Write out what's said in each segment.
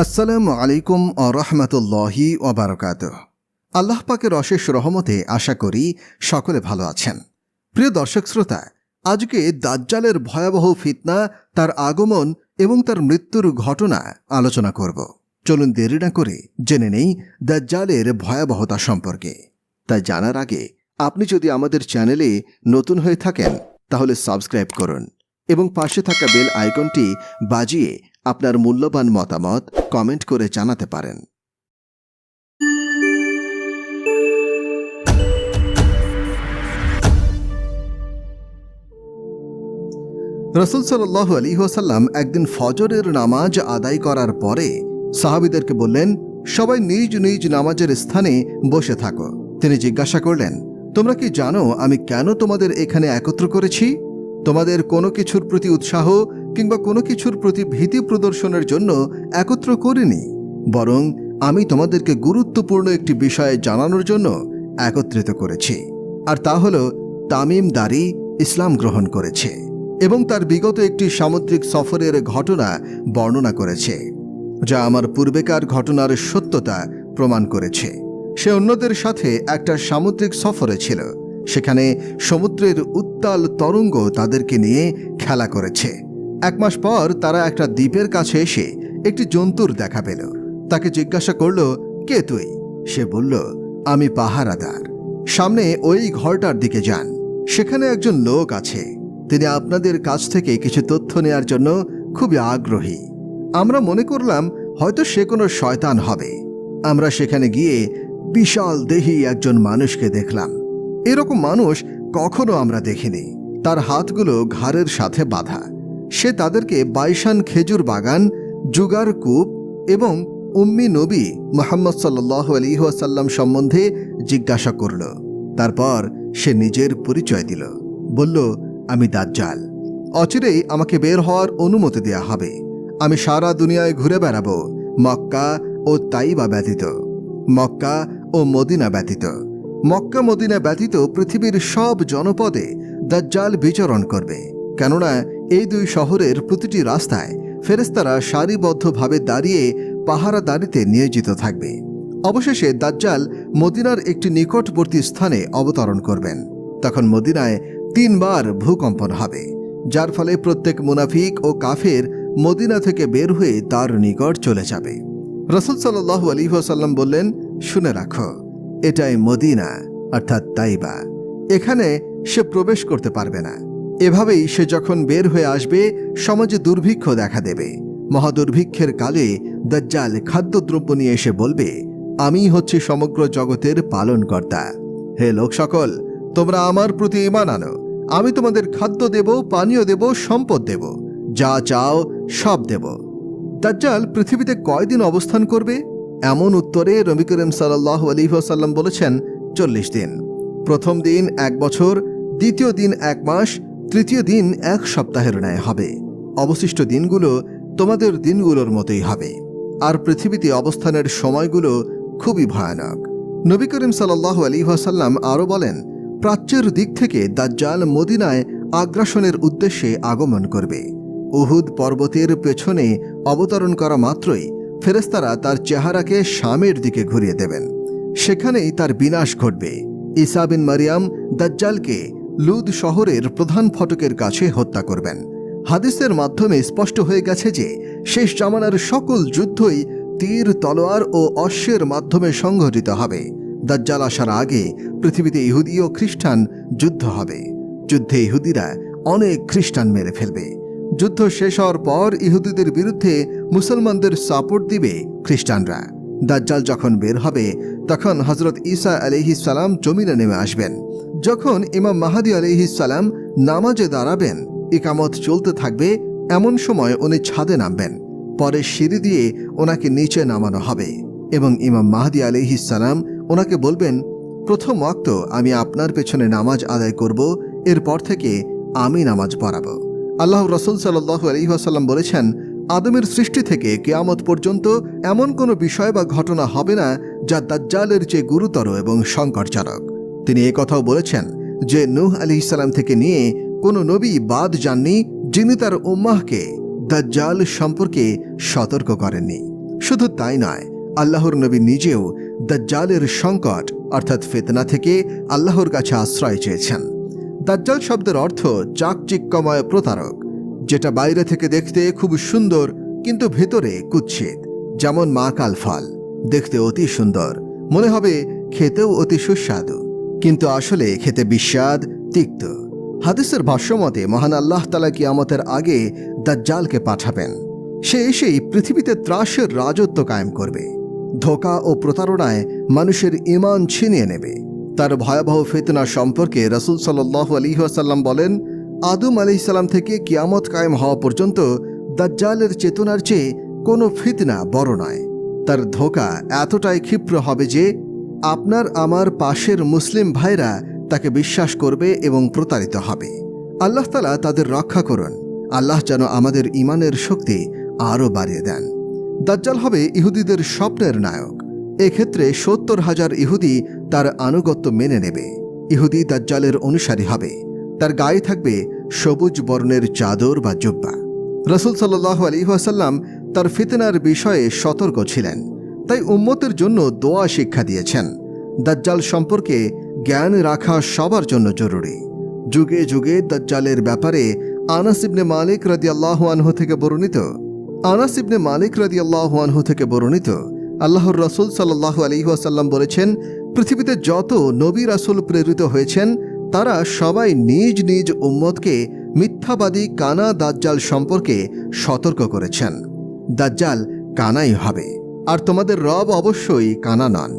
আসসালামু আলাইকুম ও রহমতুল্লাহি ওবরাকাত আল্লাহ পাকের অশেষ রহমতে আশা করি সকলে ভালো আছেন। প্রিয় দর্শক শ্রোতা, আজকে দাজ্জালের ভয়াবহ ফিতনা, তার আগমন এবং তার মৃত্যুর ঘটনা আলোচনা করব। চলুন দেরি না করে জেনে নেই দাজ্জালের ভয়াবহতা সম্পর্কে। তাই জানার আগে, আপনি যদি আমাদের চ্যানেলে নতুন হয়ে থাকেন, তাহলে সাবস্ক্রাইব করুন। এবং পাশে থাকা বেল আইকনটি বাজিয়ে আপনার মূল্যবান মতামত কমেন্ট করে জানাতে পারেন। রসুল সাল্লাহ আলী ওসাল্লাম একদিন ফজরের নামাজ আদায় করার পরে সাহাবিদেরকে বললেন, সবাই নিজ নিজ নামাজের স্থানে বসে থাকো। তিনি জিজ্ঞাসা করলেন, তোমরা কি জানো আমি কেন তোমাদের এখানে একত্র করেছি? তোমাদের কোনো কিছুর প্রতি উৎসাহ কিংবা কোনো কিছুর প্রতি ভীতি প্রদর্শনের জন্য একত্র করিনি, বরং আমি তোমাদেরকে গুরুত্বপূর্ণ একটি বিষয়ে জানানোর জন্য একত্রিত করেছি, আর তা হল তামিম দারি ইসলাম গ্রহণ করেছে এবং তার বিগত একটি সামুদ্রিক সফরের ঘটনা বর্ণনা করেছে, যা আমার পূর্বেকার ঘটনার সত্যতা প্রমাণ করেছে। সে অন্যদের সাথে একটা সামুদ্রিক সফরে ছিল। সেখানে সমুদ্রের উত্তাল তরঙ্গ তাদেরকে নিয়ে খেলা করেছে। এক মাস পর তারা একটা দ্বীপের কাছে এসে একটি জন্তুর দেখা পেল। তাকে জিজ্ঞাসা করল, কে তুই? সে বলল, আমি পাহারাদার। সামনে ওই ঘরটার দিকে যান। সেখানে একজন লোক আছে। তিনি আপনাদের কাছ থেকে কিছু তথ্য নেয়ার জন্য খুবই আগ্রহী। আমরা মনে করলাম হয়তো সে কোনো শয়তান হবে। আমরা সেখানে গিয়ে বিশাল দেহি একজন মানুষকে দেখলাম। এরকম মানুষ কখনো আমরা দেখিনি। তার হাতগুলো ঘাড়ের সাথে বাঁধা। সে তাদেরকে বাইশান খেজুর বাগান, জুগার কূপ এবং উম্মি নবী মোহাম্মদ সাল্লাহ আলিহাসাল্লাম সম্বন্ধে জিজ্ঞাসা করল। তারপর সে নিজের পরিচয় দিল। বলল, আমি দাজ্জাল। অচিরেই আমাকে বের হওয়ার অনুমতি দেয়া হবে। আমি সারা দুনিয়ায় ঘুরে বেড়াবো। মক্কা ও তাইবা ব্যতীত। মক্কা ও মদিনা ব্যতীত। মক্কা মদিনা ব্যতীত পৃথিবীর সব জনপদে দাজ্জাল বিচরণ করবে। কেননা এই দুই শহরের প্রতিটি রাস্তায় ফেরেস্তারা সারিবদ্ধভাবে দাঁড়িয়ে পাহারাদারিতে নিয়োজিত থাকবে। অবশেষে দাজ্জাল মদিনার একটি নিকটবর্তী স্থানে অবতরণ করবেন। তখন মদিনায় তিনবার ভূকম্পন হবে, যার ফলে প্রত্যেক মুনাফিক ও কাফের মদিনা থেকে বের হয়ে তার নিকট চলে যাবে। রসুল সাল্লাহ আলিহাসাল্লাম বললেন, শুনে রাখো এটাই মদিনা, অর্থাৎ তাইবা। এখানে সে প্রবেশ করতে পারবে না। এভাবেই সে যখন বের হয়ে আসবে, সমাজে দুর্ভিক্ষ দেখা দেবে। মহাদুর্ভিক্ষের কালে দজ্জাল খাদ্যদ্রব্য নিয়ে এসে বলবে, আমি হচ্ছি সমগ্র জগতের পালনকর্তা। হে লোক সকল, তোমরা আমার প্রতি ইমান আনো। আমি তোমাদের খাদ্য দেব, পানীয় দেব, সম্পদ দেব। যা চাও সব দেব। দাজ্জাল পৃথিবীতে কয়দিন অবস্থান করবে? এমন উত্তরে রবি করিম সাল্লাহ আলিহাসাল্লাম বলেছেন, চল্লিশ দিন। প্রথম দিন এক বছর, দ্বিতীয় দিন এক মাস, তৃতীয় দিন এক সপ্তাহের ন্যায় হবে। অবশিষ্ট দিনগুলো তোমাদের দিনগুলোর মতোই হবে। আর পৃথিবীতে অবস্থানের সময়গুলো খুবই ভয়ানক। নবী করিম সাল্লাহ আলিহাসাল্লাম আরও বলেন, প্রাচ্যের দিক থেকে দাজ্জাল মদিনায় আগ্রাসনের উদ্দেশ্যে আগমন করবে। উহুদ পর্বতের পেছনে অবতরণ করা মাত্রই ফেরেস্তারা তার চেহারাকে শামের দিকে ঘুরিয়ে দেবেন। সেখানেই তার বিনাশ ঘটবে। ইসা বিন মারিয়াম দাজ্জালকে লুদ শহরের প্রধান ফটকের কাছে হত্যা করবেন। হাদিসের মাধ্যমে স্পষ্ট হয়ে গেছে যে, শেষ জামানার সকল যুদ্ধই তীর, তলোয়ার ও অশ্বের মাধ্যমে সংঘটিত হবে। দাজ্জাল আসার আগে পৃথিবীতে ইহুদি ও খ্রিস্টান যুদ্ধ হবে। যুদ্ধে ইহুদিরা অনেক খ্রিস্টান মেরে ফেলবে। যুদ্ধ শেষ হওয়ার পর ইহুদিদের বিরুদ্ধে মুসলমানদের সাপোর্ট দিবে খ্রিস্টানরা। দাজ্জাল যখন বের হবে, তখন হজরত ঈসা সালাম জমিনে নেমে আসবেন। যখন ইমাম মাহাদি সালাম নামাজে দাঁড়াবেন, ইকামত চলতে থাকবে, এমন সময় উনি ছাদে নামবেন। পরে সিঁড়ি দিয়ে ওনাকে নিচে নামানো হবে এবং ইমাম মাহাদি সালাম ওনাকে বলবেন, প্রথম ওয়াক্ত আমি আপনার পেছনে নামাজ আদায় করব, এরপর থেকে আমি নামাজ পড়াবো। আল্লাহ রসুল সাল্লাহ আলহিহাসাল্লাম বলেছেন, আদমের সৃষ্টি থেকে কেয়ামত পর্যন্ত এমন কোনো বিষয় বা ঘটনা হবে না যা দাজ্জালের চেয়ে গুরুতর এবং সংকটজনক। তিনি কথাও বলেছেন যে, নূহ আলি ইসালাম থেকে নিয়ে কোনো নবী বাদ যাননি যিনি তার উম্মাহকে দাজ্জাল সম্পর্কে সতর্ক করেননি। শুধু তাই নয়, আল্লাহর নবী নিজেও দাজ্জালের সংকট অর্থাৎ ফেতনা থেকে আল্লাহর কাছে আশ্রয় চেয়েছেন। দাজ্জাল শব্দের অর্থ চাকচিক্যময় প্রতারক, যেটা বাইরে থেকে দেখতে খুব সুন্দর কিন্তু ভেতরে কুৎসিত, যেমন মা কাল ফল দেখতে অতি সুন্দর, মনে হবে খেতেও অতি সুস্বাদু, কিন্তু আসলে খেতে বিস্বাদ, তিক্ত। হাদিসের ভাষ্যমতে মহান আল্লাহ তালা কিয়ামতের আগে দাজ্জালকে পাঠাবেন। সে এসেই পৃথিবীতে ত্রাসের রাজত্ব কায়েম করবে। ধোকা ও প্রতারণায় মানুষের ইমান ছিনিয়ে নেবে। তার ভয়াবহ ফেতনা সম্পর্কে রসুল সাল্লাহ আলিহাসাল্লাম বলেন, আদম আলিসাল্লাম থেকে কিয়ামত কায়েম হওয়া পর্যন্ত দাজ্জালের চেতনার চেয়ে কোনো ফিতনা বড় নয়। তার ধোকা এতটাই ক্ষিপ্র হবে যে আপনার আমার পাশের মুসলিম ভাইরা তাকে বিশ্বাস করবে এবং প্রতারিত হবে। আল্লাহ তালা তাদের রক্ষা করুন। আল্লাহ যেন আমাদের ইমানের শক্তি আরও বাড়িয়ে দেন। দাজ্জাল হবে ইহুদিদের স্বপ্নের নায়ক। এক্ষেত্রে সত্তর হাজার ইহুদি তার আনুগত্য মেনে নেবে। ইহুদি দাজ্জালের অনুসারী হবে। তার গায়ে থাকবে সবুজ বর্ণের চাদর বা জুব্বা। রসুল সাল্লাহ আলিহাসাল্লাম তার ফিতনার বিষয়ে সতর্ক ছিলেন। তাই উম্মতের জন্য দোয়া শিক্ষা দিয়েছেন। দাজ্জাল সম্পর্কে জ্ঞান রাখা সবার জন্য জরুরি। যুগে যুগে দাজ্জালের ব্যাপারে আনাস ইবনে মালিক রাদিয়াল্লাহ আনহু থেকে বর্ণিত। আনাস ইবনে মালিক রাদিয়াল্লাহু আনহু থেকে বর্ণিত আল্লাহর রসুল সাল্লাহ আলিহাসাল্লাম বলেছেন, পৃথিবীতে যত নবী রাসুল প্রেরিত হয়েছেন, তারা সবাই নিজ নিজ উম্মতকে মিথ্যাবাদী কানা দাজ্জাল সম্পর্কে সতর্ক করেছেন। দাজ্জাল কানাই হবে, আর তোমাদের রব অবশ্যই কানা নন।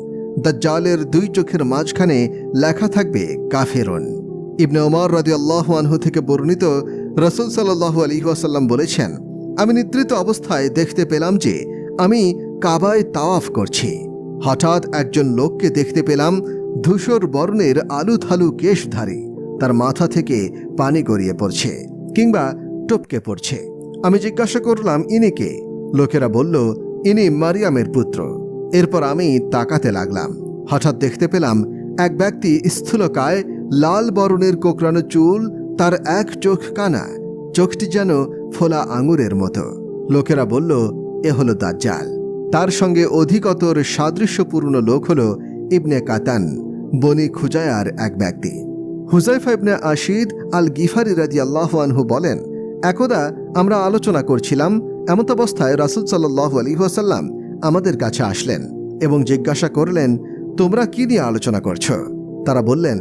দাজ্জালের দুই চোখের মাঝখানে লেখা থাকবে কাফেরন। ইবনে ওমর রাদিয়াল্লাহু আনহু থেকে বর্ণিত রসুল সাল্লাহ আলিহাসাল্লাম বলেছেন, আমি নিদ্রিত অবস্থায় দেখতে পেলাম যে, আমি কাবায় তাওয়াফ করছি। হঠাৎ একজন লোককে দেখতে পেলাম ধূসর বর্ণের আলু থালু কেশধারী। তার মাথা থেকে পানি গড়িয়ে পড়ছে কিংবা টপকে পড়ছে। আমি জিজ্ঞাসা করলাম, ইনি কে? লোকেরা বলল, ইনি মারিয়ামের পুত্র। এরপর আমি তাকাতে লাগলাম। হঠাৎ দেখতে পেলাম, এক ব্যক্তি স্থূলকায় লাল বরণের কোকড়ানো চুল, তার এক চোখ কানা, চোখটি যেন ফোলা আঙুরের মতো। লোকেরা বলল, এ হলো দাজ্জাল। তার সঙ্গে অধিকতর সাদৃশ্যপূর্ণ লোক হল ইবনে কাতান, বনি খুজায়ার এক ব্যক্তি। হুজাইফা ইবনে আশিদ আল গিফারি রাজি আনহু বলেন, একদা আমরা আলোচনা করছিলাম, এমত অবস্থায় রাসুল সাল্লাহ আলী ওয়াসাল্লাম আমাদের কাছে আসলেন এবং জিজ্ঞাসা করলেন, তোমরা কি নিয়ে আলোচনা করছ? তারা বললেন,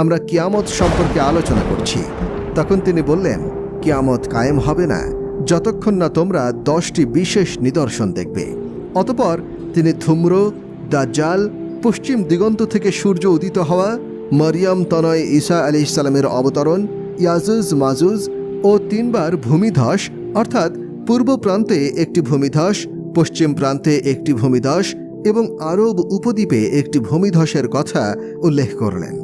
আমরা কিয়ামত সম্পর্কে আলোচনা করছি। তখন তিনি বললেন, কিয়ামত কায়েম হবে না, যতক্ষণ না তোমরা দশটি বিশেষ নিদর্শন দেখবে। অতপর তিনি ধুম্র, দাজ্জাল, পশ্চিম দিগন্ত থেকে সূর্য উদিত হওয়া মরিয়ম তনয় ঈসা আলি ইসলামের অবতরণ, ইয়াজুজ, মাজুজ ও তিনবার ভূমিধস, অর্থাৎ পূর্ব প্রান্তে একটি ভূমিধস, পশ্চিম প্রান্তে একটি ভূমিধস এবং আরব উপদ্বীপে একটি ভূমিধসের কথা উল্লেখ করলেন।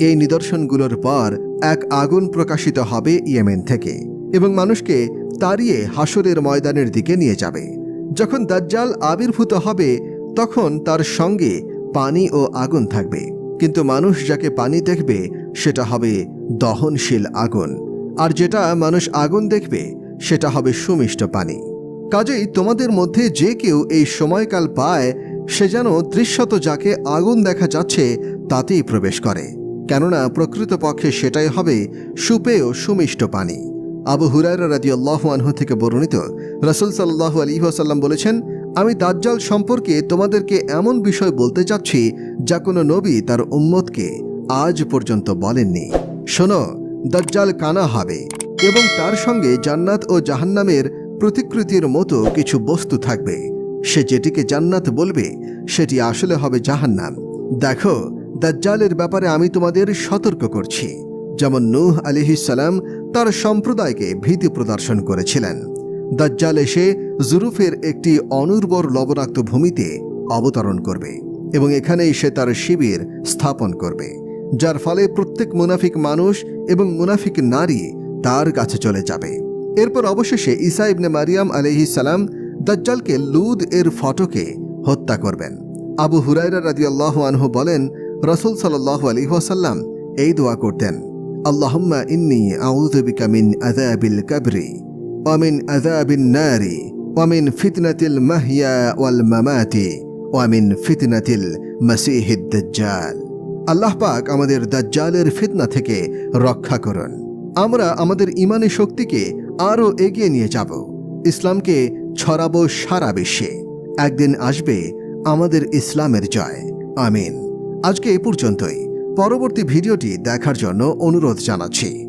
এই নিদর্শনগুলোর পর এক আগুন প্রকাশিত হবে ইয়েমেন থেকে এবং মানুষকে তাড়িয়ে হাসরের ময়দানের দিকে নিয়ে যাবে। যখন দাজ্জাল আবির্ভূত হবে, তখন তার সঙ্গে পানি ও আগুন থাকবে। কিন্তু মানুষ যাকে পানি দেখবে, সেটা হবে দহনশীল আগুন। আর যেটা মানুষ আগুন দেখবে, সেটা হবে সুমিষ্ট পানি। কাজেই তোমাদের মধ্যে যে কেউ এই সময়কাল পায়, সে যেন দৃশ্যত যাকে আগুন দেখা যাচ্ছে, তাতেই প্রবেশ করে। কেননা প্রকৃতপক্ষে সেটাই হবে সুপেয় সুমিষ্ট পানি। আবু হুরায়রা রাজি আনহু থেকে বর্ণিত, রসুল সাল্লাহ আলী ওয়াসাল্লাম বলেছেন, আমি দাজ্জাল সম্পর্কে তোমাদেরকে এমন বিষয় বলতে চাচ্ছি, যা কোনো নবী তার উম্মতকে আজ পর্যন্ত বলেননি। শোনো, দাজ্জাল কানা হবে এবং তার সঙ্গে জান্নাত ও জাহান্নামের প্রতিকৃতির মতো কিছু বস্তু থাকবে। সে যেটিকে জান্নাত বলবে, সেটি আসলে হবে জাহান্নাম। দেখো, দাজ্জালের ব্যাপারে আমি তোমাদের সতর্ক করছি। যেমন নূহ আলিহিসাল্লাম তার সম্প্রদায়কে ভীতি প্রদর্শন করেছিলেন। দাজ্জাল এসে জুরুফের একটি অনুর্বর লবণাক্ত ভূমিতে অবতরণ করবে এবং এখানেই সে তার শিবির স্থাপন করবে, যার ফলে প্রত্যেক মুনাফিক মানুষ এবং মুনাফিক নারী তার কাছে চলে যাবে। এরপর অবশেষে ইসা ইবনে মারিয়াম আলহি সালাম দাজ্জালকে লুদ এর ফটকে হত্যা করবেন। আবু হুরাইরা রাজি আল্লাহ আনহু বলেন, রসুল সাল্লাহ আলী ওয়াসাল্লাম এই দোয়া করতেন। আল্লাহম্মা ইন্নি আউযু বিকা মিন আযাবিল কাবরি ওয়া মিন আযাবিন নারি ওয়ামিন ফিতনাতিল মাহিয়া ওয়াল মামাতি ওয়ামিন ফিতনাতিল মাসিহিদ দাজ্জাল আল্লাহ পাক আমাদের দাজ্জালের ফিতনা থেকে রক্ষা করুন। আমরা আমাদের ইমানি শক্তিকে আরও এগিয়ে নিয়ে যাব। ইসলামকে ছড়াবো সারা বিশ্বে। একদিন আসবে আমাদের ইসলামের জয়। আমিন। আজকে এ পর্যন্তই। পরবর্তী ভিডিওটি দেখার জন্য অনুরোধ জানাচ্ছি।